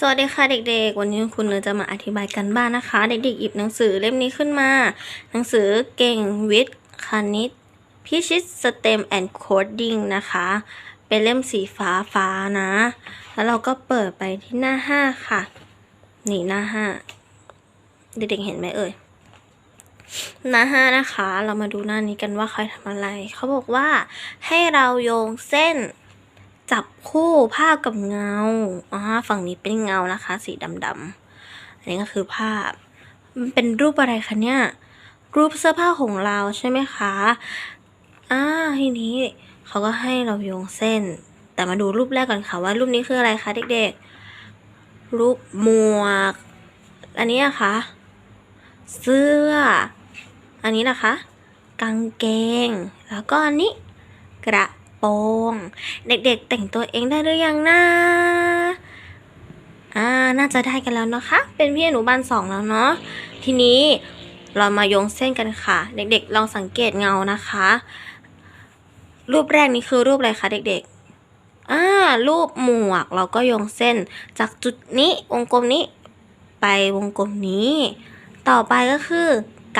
สวัสดีค่ะเด็กๆ วันนี้คุณเนยจะมาอธิบายกันบ้านนะคะ เด็กๆหยิบหนังสือเล่มนี้ขึ้นมา หนังสือเก่งวิทย์คณิต พิชิตสเต็มแอนด์โคดดิ้งนะคะ เป็นเล่มสีฟ้าฟ้านะ แล้วเราก็เปิดไปที่หน้าห้าค่ะ นี่หน้าห้าเด็กๆเห็นไหมเอ่ย หน้าห้านะคะ เรามาดูหน้านี้กันว่าใครทำอะไร เขาบอกว่าให้เราโยงเส้น จับคู่ภาพกับเงาอ่าฝั่งนี้เป็นเงานะคะ สีดำๆอันนี้ก็คือภาพ มันเป็นรูปอะไรคะเนี่ย รูปเสื้อผ้าของเราใช่ไหมคะอ่าทีนี้เขาก็ให้เราโยงเส้น แต่มาดูรูปแรกก่อนค่ะว่ารูปนี้คืออะไรคะเด็กๆ รูปหมวก อันนี้นะคะ เสื้อ อันนี้นะคะ กางเกง แล้วก็อันนี้กระ โปรงเด็กๆแต่งตัวเองได้หรือยังนะอ่าน่าจะได้กันแล้วนะคะ เป็นพี่อนุบาลสองแล้วเนาะทีนี้เรามาโยงเส้นกันค่ะ เด็กๆ ลองสังเกตเงานะคะ รูปแรกนี้คือรูปอะไรคะเด็กๆอ่ารูปหมวกเราก็โยงเส้น จากจุดนี้วงกลมนี้ ไปวงกลมนี้ ต่อไปก็คือ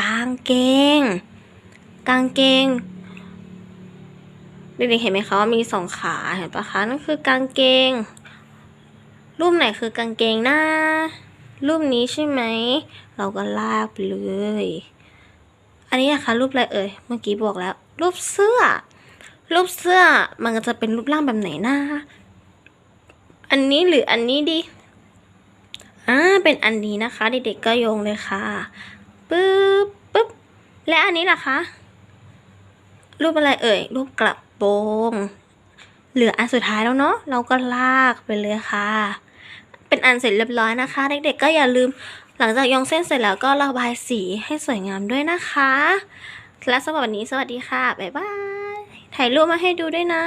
กางเกง กางเกง เด็กๆเห็นไหมคะว่ามีสองขาเห็นปะคะนั่นคือกางเกง รูปไหนคือกางเกงหน้า รูปนี้ใช่ไหม เราก็ลากไปเลย อันนี้นะคะรูปอะไรเอ่ยเมื่อกี้บอกแล้ว รูปเสื้อ รูปเสื้อมันก็จะเป็นรูปร่างแบบไหนหน้า อันนี้หรืออันนี้ดีอ่าเป็นอันนี้นะคะ เด็กๆก็โยงเลยค่ะปึ๊บปึ๊บและอันนี้ล่ะคะรูปอะไรเอ่ยรูปกระ โปงเหลืออันสุดท้ายแล้วเนาะเราก็ลากไปเลยค่ะ เป็นอันเสร็จเรียบร้อยนะคะ เด็กๆก็อย่าลืมหลังจากยองเส้นเสร็จแล้วก็ระบายสีให้สวยงามด้วยนะคะและสำหรับวันนี้สวัสดีค่ะบ๊ายบายถ่ายรูปมาให้ดูด้วยนะ